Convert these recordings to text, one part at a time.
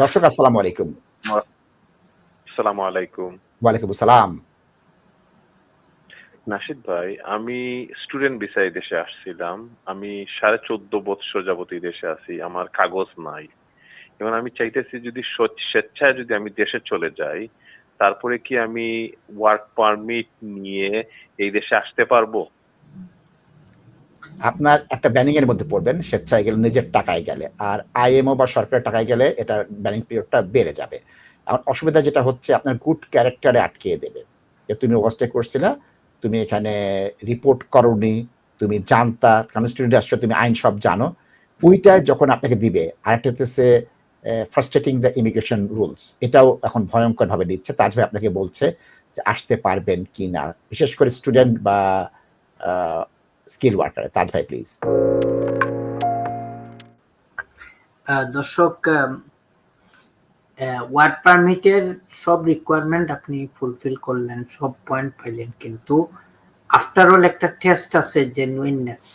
দর্শক আসসালামু আলাইকুম। আসসালামু আলাইকুম। ওয়ালাইকুম আসসালাম। নাশিদ ভাই আমি স্টুডেন্ট ভিসায় দেশে আসছিলাম। আমি সাড়ে চোদ্দ বৎসর যাবত এই দেশে আছি আমার কাগজ নাই। এবং আমি চাইতেছি যদি স্বেচ্ছায় যদি আমি দেশে চলে যাই তারপরে কি আমি ওয়ার্ক পারমিট নিয়ে এই দেশে আসতে পারব? আপনার একটা ব্যানিং এর মধ্যে পড়বেন, স্বেচ্ছায় গেলে নিজের টাকায় গেলে, আর আইএমও বা সরকারের টাকায় গেলে এটা ব্যানিং পিরিয়ডটা বেড়ে যাবে। এখন অসুবিধা যেটা হচ্ছে, আপনার গুড ক্যারেক্টারে আটকিয়ে দেবে। যে তুমি ওভারস্টে করছিলে, তুমি এখানে রিপোর্ট করনি, তুমি জানতা, কারণ স্টুডেন্ট আসছো, তুমি আইন সব জানো। ওইটায় যখন আপনাকে দিবে, আরেকটা হচ্ছে ফার্স্টেটিং দ্য ইমিগ্রেশন রুলস এটাও এখন ভয়ঙ্করভাবে নিচ্ছে তাজ ভাই আপনাকে বলছে যে, আসতে পারবেন কি না বিশেষ করে স্টুডেন্ট বা স্কিল ওয়ার্কার, তাজ ভাই প্লিজ দর্শক ওয়ার্ক পারমিটের সব রিকোয়ারমেন্ট আপনি ফুলফিল করলেন, সব পয়েন্ট পাইলেন কিন্তু আফটার অল একটা টেস্ট আছে জেনুইননেস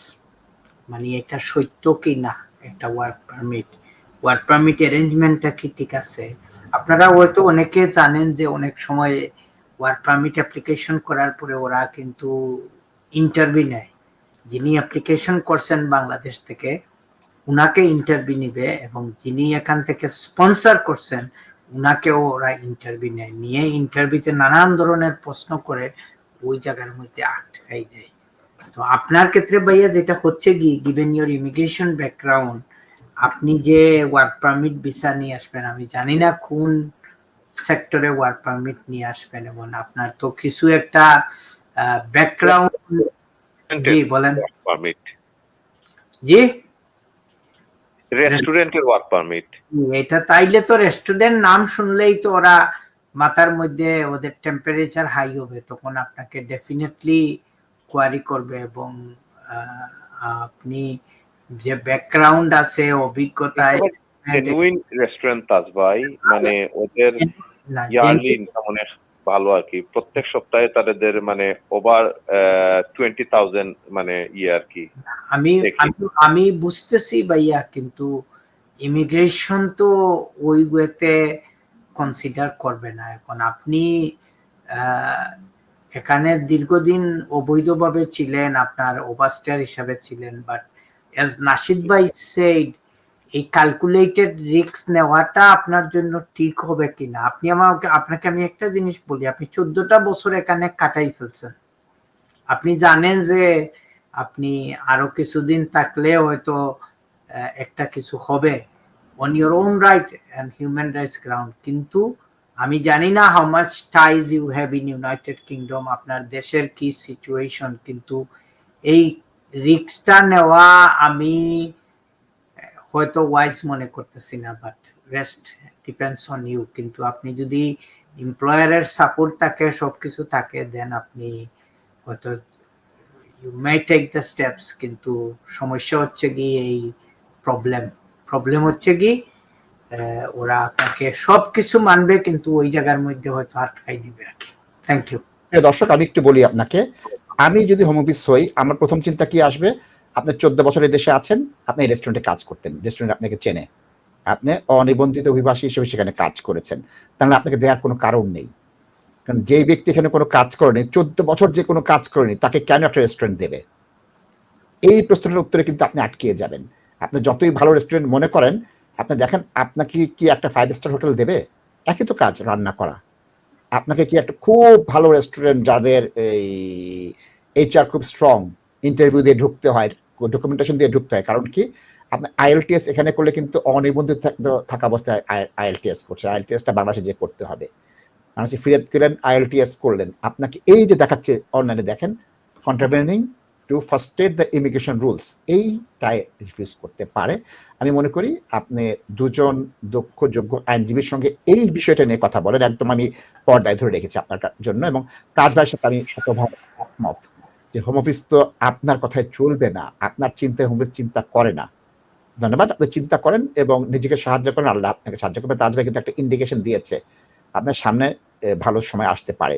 মানে এটা সত্য কি না, একটা ওয়ার্ক পারমিট ওয়ার্ক পারমিট অ্যারেঞ্জমেন্টটা কি ঠিক আছে? আপনারা হয়তো অনেকে জানেন যে অনেক সময় ওয়ার্ক পারমিট অ্যাপ্লিকেশন করার পরে ওরা কিন্তু ইন্টারভিউ নেয়। যিনি অ্যাপ্লিকেশন করছেন বাংলাদেশ থেকে, উনাকে ইন্টারভিউ নিবে এবং যিনি এখান থেকে স্পন্সর করছেন, উনাকেও ওরা ইন্টারভিউ নেয়। নিয়ে ইন্টারভিউতে নানান ধরনের প্রশ্ন করে ওই জায়গার মধ্যে আটকাই দেয়। তো আপনার ক্ষেত্রে ভাইয়া যেটা হচ্ছে কি গিভেন ইউর ইমিগ্রেশন ব্যাকগ্রাউন্ড আপনি যে ওয়ার্ক পারমিট ভিসা নিয়ে আসবেন, আমি জানি না কোন সেক্টরে ওয়ার্ক পারমিট নিয়ে আসবেন এবং আপনার তো কিছু একটা ব্যাকগ্রাউন্ড জি বলেন। পারমিট জি? রেস্টুরেন্টের ওয়ার্ক পারমিট এটা তাইলে তো রেস্টুরেন্ট নাম শুনলেই তো ওরা মাথার মধ্যে ওদের টেম্পারেচার হাই হবে তখন আপনাকে ডেফিনেটলি কোয়ারি করবে এবং আপনি যে ব্যাকগ্রাউন্ড আছে অভিজ্ঞতায় জেনুইন রেস্টুরেন্ট তাজ ভাই মানে ওদের ইয়ারলি ইনকাম অনেক ভালো আর কি। প্রত্যেক সপ্তাহে তাদের মানে ওভার টোয়েন্টি থাউজেন্ড মানে ইয়ে আর কি। আমি আমি- বুঝতেছি ভাইয়া কিন্তু ইমিগ্রেশন তো ওই ওয়েতে কনসিডার করবে না। এখন আপনি এখানে দীর্ঘদিন অবৈধভাবে ছিলেন আপনার ওভারস্টার হিসাবে ছিলেন বাট এজ নাসিদ ভাই সেইড এই ক্যালকুলেটেড রিস্ক নেওয়াটা আপনার জন্য ঠিক হবে কিনা? আপনি আমাকে, আপনাকে আমি একটা জিনিস বলি, আপনি চোদ্দটা বছর এখানে কাটাই ফেলছেন। আপনি জানেন যে আপনি আরও কিছুদিন থাকলে হয়তো একটা কিছু হবে on your own right and human rights ground কিন্তু আমি জানি না how much ties you have in United Kingdom আপনার দেশের কি সিচুয়েশন কিন্তু এই রিক্সটা নেওয়া আমি হয়তো ওয়াইজ মনে করতেছি না but rest depends on you কিন্তু আপনি যদি এমপ্লয়ারের সাপোর্ট থাকে, সবকিছু থাকে দেন আপনি হয়তো you may take the steps কিন্তু সমস্যা হচ্ছে কি এই প্রবলেম প্রবলেম হচ্ছে কি ওরা আপনাকে সবকিছু মানবে, কিন্তু ওই জায়গার মধ্যে হয়তো আটকাই দিবে আর কি। থ্যাংক ইউ দর্শক, আমি একটু বলি আপনাকে। আমি যদি হোম অফিস হই, আমার প্রথম চিন্তা কি আসবে? আপনি চোদ্দ বছরের দেশে আছেন, আপনি এই রেস্টুরেন্টে কাজ করতেন। রেস্টুরেন্ট আপনাকে চেনে। আপনি অনিবন্ধিত অভিবাসী হিসেবে সেখানে কাজ করেছেন। তাহলে আপনাকে দেওয়ার কোনো কারণ নেই। কারণ যেই ব্যক্তি এখানে কোনো কাজ করেনি, চোদ্দ বছর যে কোনো কাজ করেনি, তাকে কেন একটা রেস্টুরেন্ট দেবে? এই প্রশ্নটার উত্তরে কিন্তু আপনি আটকিয়ে যাবেন। আপনি যতই ভালো রেস্টুরেন্ট মনে করেন, আপনি দেখেন আপনাকে কি একটা ফাইভ স্টার হোটেল দেবে? একই তো কাজ রান্না করা। আপনাকে কি একটা খুব ভালো রেস্টুরেন্ট যাদের এই এইচআর খুব স্ট্রং ইন্টারভিউ দিয়ে ঢুকতে হয় ডকুমেন্টেশন দিয়ে ঢুকতে হয়। কারণ কি? আপনার আইএলটিএস এখানে করলে কিন্তু অনিবন্ধিত থাকা অবস্থায় আইএলটিএস করছে। আইএলটিএসটা বাংলাদেশে যে করতে হবে। বাংলাদেশে ফিরে গেলেন আইএলটিএস করলেন। আপনাকে এই যে দেখাচ্ছে অনলাইনে দেখেন কন্ট্রাভেনিং টু ফার্স্টেড দ্য ইমিগ্রেশন রুলস এইটাই রিফিউজ করতে পারে। আমি মনে করি আপনি দুজন দক্ষ, যোগ্য আইনজীবীর সঙ্গে এই বিষয়টা নিয়ে কথা বলেন। একদম আমি পর্দায় ধরে রেখেছি আপনার জন্য এবং তাজ ভাইয়ের সাথে আমি শতভাগ একমত যে হোম অফিস তো আপনার কথায় চলবে না, আপনার চিন্তায় হোম অফিস চিন্তা করে না। ধন্যবাদ, আপনি চিন্তা করেন এবং নিজেকে সাহায্য করেন, আল্লাহ আপনাকে সাহায্য করবে। তাজবে কিন্তু একটা ইন্ডিকেশন দিয়েছে, আপনার সামনে ভালো সময় আসতে পারে।